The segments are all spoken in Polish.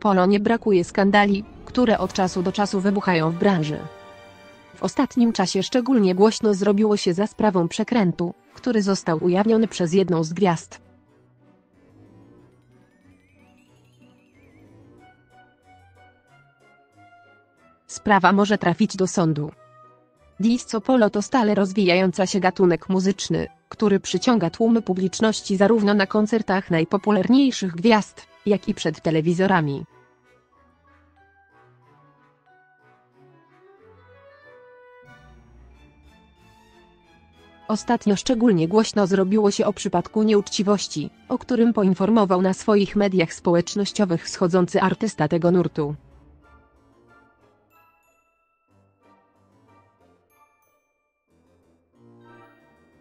Polo nie brakuje skandali, które od czasu do czasu wybuchają w branży. W ostatnim czasie szczególnie głośno zrobiło się za sprawą przekrętu, który został ujawniony przez jedną z gwiazd. Sprawa może trafić do sądu. Disco polo to stale rozwijająca się gatunek muzyczny, który przyciąga tłumy publiczności zarówno na koncertach najpopularniejszych gwiazd, jak i przed telewizorami. Ostatnio szczególnie głośno zrobiło się o przypadku nieuczciwości, o którym poinformował na swoich mediach społecznościowych wschodzący artysta tego nurtu.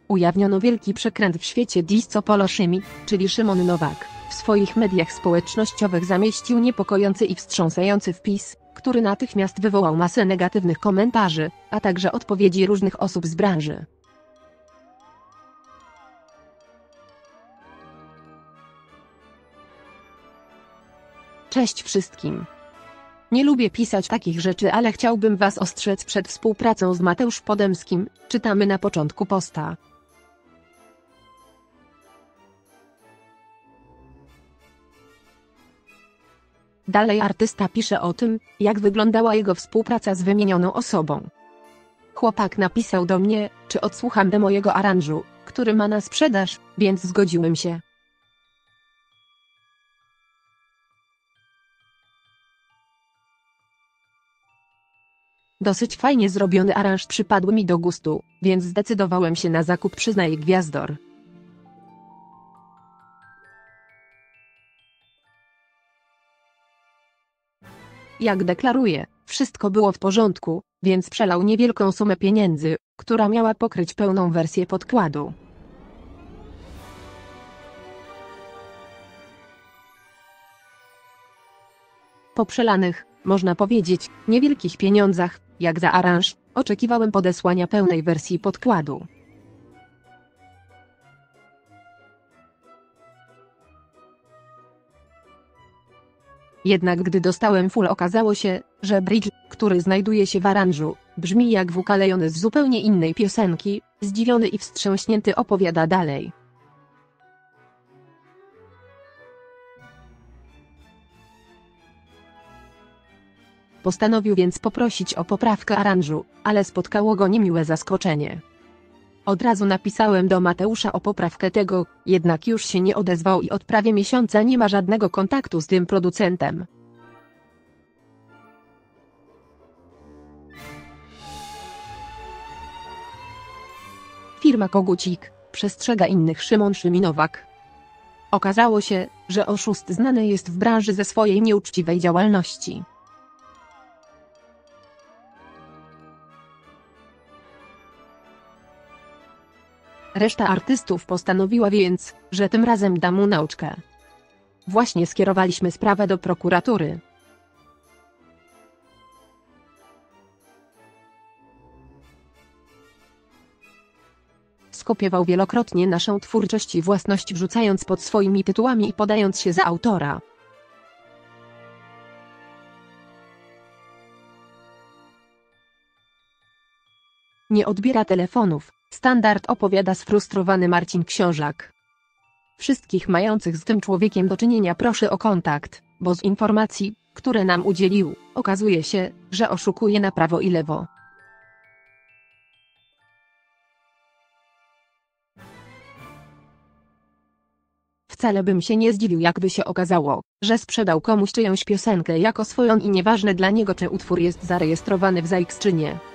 Ujawniono wielki przekręt w świecie disco polo Szymi, czyli Szymon Nowak, w swoich mediach społecznościowych zamieścił niepokojący i wstrząsający wpis, który natychmiast wywołał masę negatywnych komentarzy, a także odpowiedzi różnych osób z branży. Cześć wszystkim. Nie lubię pisać takich rzeczy, ale chciałbym Was ostrzec przed współpracą z Mateusz Podemskim, czytamy na początku posta. Dalej artysta pisze o tym, jak wyglądała jego współpraca z wymienioną osobą. Chłopak napisał do mnie, czy odsłucham do mojego aranżu, który ma na sprzedaż, więc zgodziłem się. Dosyć fajnie zrobiony aranż przypadł mi do gustu, więc zdecydowałem się na zakup przyznaje Gwiazdor. Jak deklaruje, wszystko było w porządku, więc przelał niewielką sumę pieniędzy, która miała pokryć pełną wersję podkładu. Po przelanych, można powiedzieć, niewielkich pieniądzach, jak za aranż, oczekiwałem podesłania pełnej wersji podkładu. Jednak gdy dostałem full okazało się, że bridge, który znajduje się w aranżu, brzmi jak wukalejony z zupełnie innej piosenki, zdziwiony i wstrząśnięty opowiada dalej. Postanowił więc poprosić o poprawkę aranżu, ale spotkało go niemiłe zaskoczenie. Od razu napisałem do Mateusza o poprawkę tego, jednak już się nie odezwał i od prawie miesiąca nie ma żadnego kontaktu z tym producentem. Firma Kogucik przestrzega innych Szymon Szyminowak. Okazało się, że oszust znany jest w branży ze swojej nieuczciwej działalności. Reszta artystów postanowiła więc, że tym razem da mu nauczkę. Właśnie skierowaliśmy sprawę do prokuratury. Skopiował wielokrotnie naszą twórczość i własność wrzucając pod swoimi tytułami i podając się za autora. Nie odbiera telefonów, standard opowiada sfrustrowany Marcin Książak. Wszystkich mających z tym człowiekiem do czynienia proszę o kontakt, bo z informacji, które nam udzielił, okazuje się, że oszukuje na prawo i lewo. Wcale bym się nie zdziwił jakby się okazało, że sprzedał komuś czyjąś piosenkę jako swoją i nieważne dla niego czy utwór jest zarejestrowany w ZAX czy nie.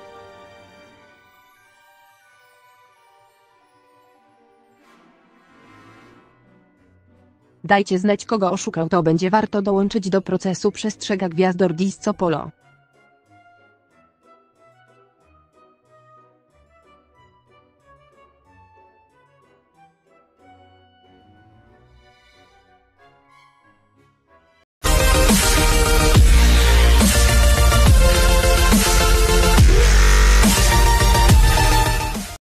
Dajcie znać kogo oszukał to będzie warto dołączyć do procesu przestrzega Gwiazdor Disco Polo.